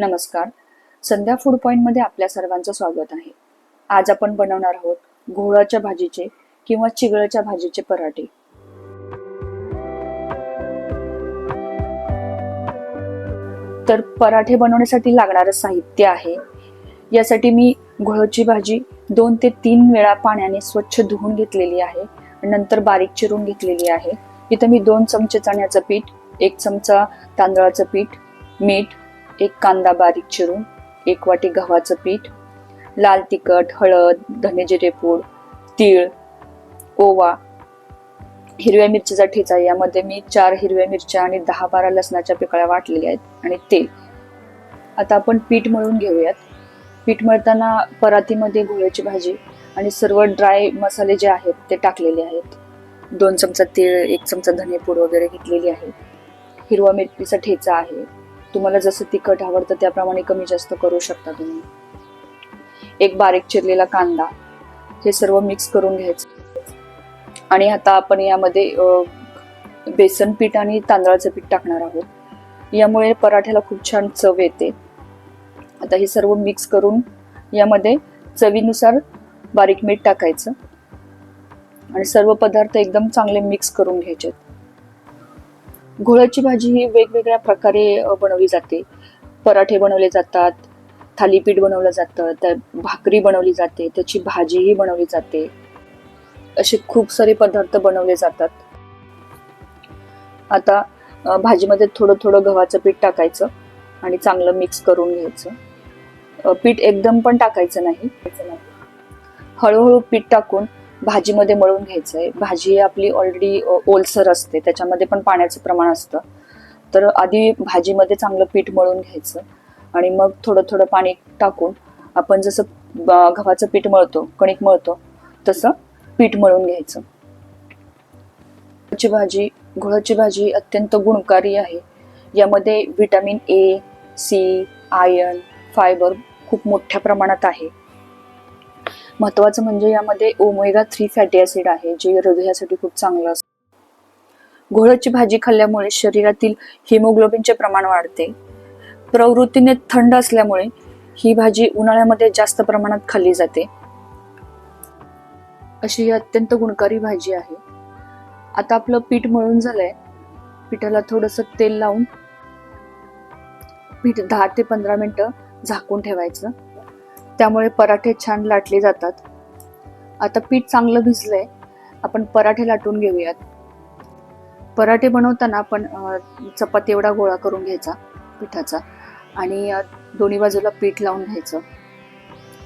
नमस्कार. संध्या फूड पॉईंटमध्ये आपल्या सर्वांचं स्वागत आहे. आज आपण बनवणार आहोत घोळाच्या भाजीचे किंवा चिगळाच्या भाजीचे पराठे. तर पराठे बनवण्यासाठी लागणारं साहित्य आहे. यासाठी मी घोळाची भाजी दोन ते तीन वेळा पाण्याने स्वच्छ धुवून घेतलेली आहे. नंतर बारीक चिरून घेतलेली आहे. इथं मी दोन चमचे चण्याचं पीठ एक चमचा तांदळाचं पीठ मीठ एक कांदा बारीक चिरून एक वाटी गव्हाचं पीठ लाल तिखट हळद धने जिरेपूड तीळ ओवा हिरव्या मिरचीचा ठेचा. यामध्ये मी चार हिरव्या मिरच्या आणि दहा बारा लसणाच्या पिकळ्या वाटलेल्या आहेत आणि तेल. आता आपण पीठ मळून घेऊयात. पीठ मळताना परातीमध्ये घोळ्याची भाजी आणि सर्व ड्राय मसाले जे आहेत ते टाकलेले आहेत. दोन चमचा तीळ एक चमचा धनेपूड वगैरे घेतलेली आहे. हिरवा मिरचीचा ठेचा आहे. तुम्हाला जसं तिखट आवडतं त्याप्रमाणे कमी जास्त करू शकता तुम्ही. एक बारीक चिरलेला कांदा हे सर्व मिक्स करून घ्यायचं. आणि आता आपण यामध्ये बेसन पीठ आणि तांदळाचं पीठ टाकणार आहोत. यामुळे पराठ्याला खूप छान चव येते. आता हे सर्व मिक्स करून यामध्ये चवीनुसार बारीक मीठ टाकायचं. आणि सर्व पदार्थ एकदम चांगले मिक्स करून घ्यायचे घोळाची भाजी ही वेगवेगळ्या प्रकारे बनवली जाते. पराठे बनवले जातात थालीपीठ बनवलं जातं त्या भाकरी बनवली जाते त्याची भाजीही बनवली जाते. असे खूप सारे पदार्थ बनवले जातात. आता भाजीमध्ये थोडं थोडं गव्हाचं पीठ टाकायचं आणि चांगलं मिक्स करून घ्यायचं. पीठ एकदम पण टाकायचं नाही. हळूहळू पीठ टाकून भाजीमध्ये मळून घ्यायचं आहे भाजी ही आपली ऑलरेडी ओलसर असते. त्याच्यामध्ये पण पाण्याचं प्रमाण असतं. तर आधी भाजीमध्ये चांगलं पीठ मळून घ्यायचं. आणि मग थोडं थोडं पाणी टाकून आपण जसं गव्हाचं पीठ मळतो कणिक मळतो तसं पीठ मळून घ्यायचं. गुळाची भाजी गुळाची भाजी अत्यंत गुणकारी आहे. यामध्ये vitamin A C iron fibre खूप मोठ्या प्रमाणात आहे. महत्वाचं म्हणजे यामध्ये ओमेगा थ्री फॅटी ऍसिड आहे जे हृदयासाठी खूप चांगलं असतं. घोळची भाजी खाल्ल्यामुळे शरीरातील हिमोग्लोबिनचे प्रमाण वाढते. प्रवृत्तीने थंड असल्यामुळे ही भाजी उन्हाळ्यामध्ये जास्त प्रमाणात खाल्ली जाते. अशी ही अत्यंत गुणकारी भाजी आहे. आता आपलं पीठ मळून झालंय. पिठाला थोडंसं तेल लावून पीठ दहा ते पंधरा मिनिटं झाकून ठेवायचं. त्यामुळे पराठे छान लाटले जातात. आता पीठ चांगलं भिजलंय. आपण पराठे लाटून घेऊयात. पराठे बनवताना आपण चपाती एवढा गोळा करून घ्यायचा पिठाचा आणि दोन्ही बाजूला पीठ लावून घ्यायचं.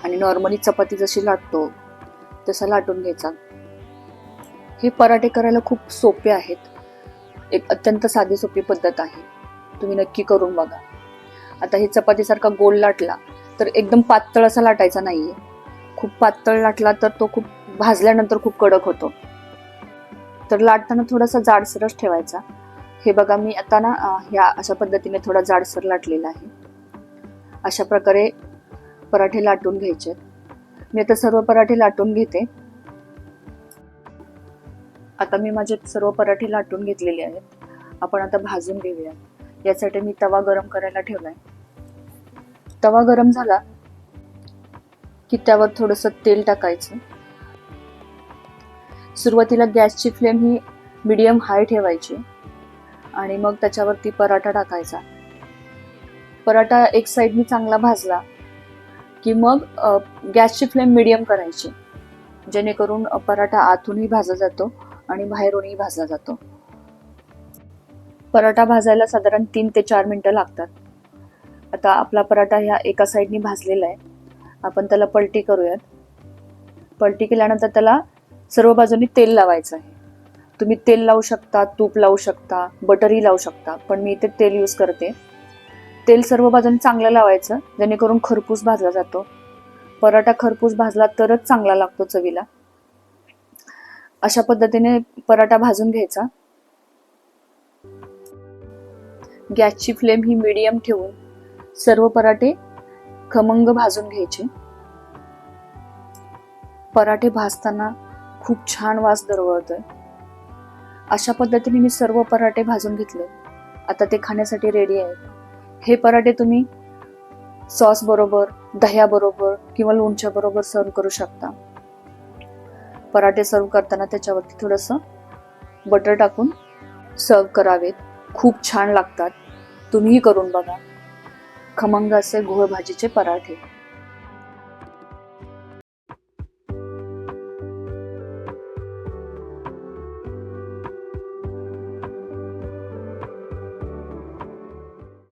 आणि नॉर्मली चपाती जशी लाटतो तसा लाटून घ्यायचा. हे पराठे करायला खूप सोपे आहेत. एक अत्यंत साधी सोपी पद्धत आहे. तुम्ही नक्की करून बघा. आता हे चपातीसारखा गोल लाटला तर एकदम पातळ असा लाटायचा नाहीये. खूप पातळ लाटला तर तो खूप भाजल्यानंतर खूप कडक होतो. तर लाटताना थोडासा जाडसरच ठेवायचा. हे बघा मी आता ना ह्या अशा पद्धतीने थोडा जाडसर लाटलेला आहे. अशा प्रकारे पराठे लाटून घ्यायचे मी आता सर्व पराठे लाटून घेते. आता मी माझे सर्व पराठे लाटून घेतलेले आहेत. आपण आता भाजून घेऊया. यासाठी मी तवा गरम करायला ठेवलाय. तवा गरम झाला की त्यावर थोडंसं तेल टाकायचं. सुरुवातीला गॅसची फ्लेम ही मिडियम हाय ठेवायची आणि मग त्याच्यावरती पराठा टाकायचा. पराठा एक साईडनी चांगला भाजला की मग गॅसची फ्लेम मिडियम करायची जेणेकरून पराठा आतूनही भाजला जातो आणि बाहेरूनही भाजला जातो. पराठा भाजायला साधारण तीन ते चार मिनिटं लागतात. आता आपला पराठा ह्या एका साईडनी भाजलेला आहे. आपण त्याला पलटी करूयात. पलटी केल्यानंतर त्याला सर्व बाजूनी तेल लावायचं आहे. तुम्ही तेल लावू शकता तूप लावू शकता बटरही लावू शकता पण मी इथे तेल यूज करते. तेल सर्व बाजूने चांगलं लावायचं जेणेकरून खरपूस भाजला जातो. पराठा खरपूस भाजला तरच चांगला लागतो चवीला. अशा पद्धतीने पराठा भाजून घ्यायचा. गॅसची फ्लेम ही मीडियम ठेवून सर्व पराठे खमंग भाजून घ्यायचे. पराठे भाजताना खूप छान वास दरवळतोय. अशा पद्धतीने मी सर्व पराठे भाजून घेतले. आता ते खाण्यासाठी रेडी आहेत. हे पराठे तुम्ही सॉस बरोबर दह्याबरोबर किंवा लोणच्या बरोबर सर्व करू शकता. पराठे सर्व करताना त्याच्यावरती थोडंसं बटर टाकून सर्व करावेत. खूप छान लागतात. तुम्हीही करून बघा. खमंग असे गुळ भाजीचे पराठे.